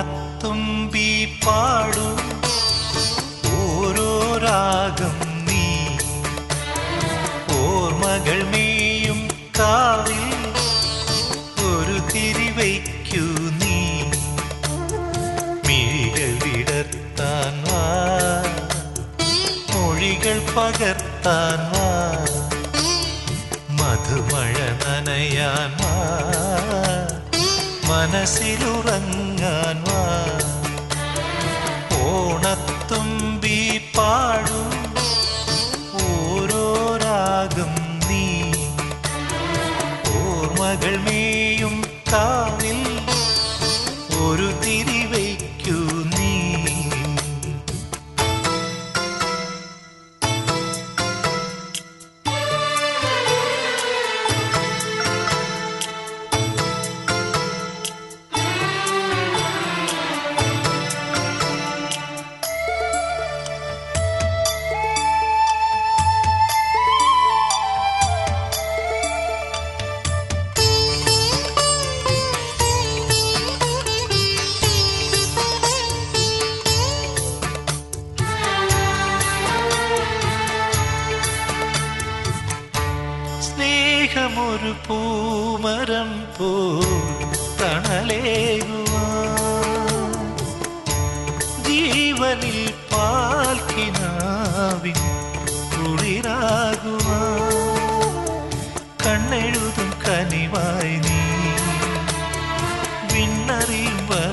ഓണത്തുമ്പി പാടു. ഓരോ രാഗം നീ. ഓർമ്മകൾ മേയും കാവിൽ. ഒരു തിരിവയ്ക്കു നീ. മിഴികൾ വിടർത്താൻ വാ. മൊഴികൾ പകർത്താൻ വാ. മനസ്സിലുറങ്ങാൻ വാ. ഓണത്തുമ്പി സ്നേഹമൊരു പൂമരം പോ തണലേകുവാ ജീവനിൽ പാൽക്കിനാവിൻ കുളിരാകുവാ കണ്ണെഴുതും കനിവായി നീ. വിണ്ണറിയുവാൻ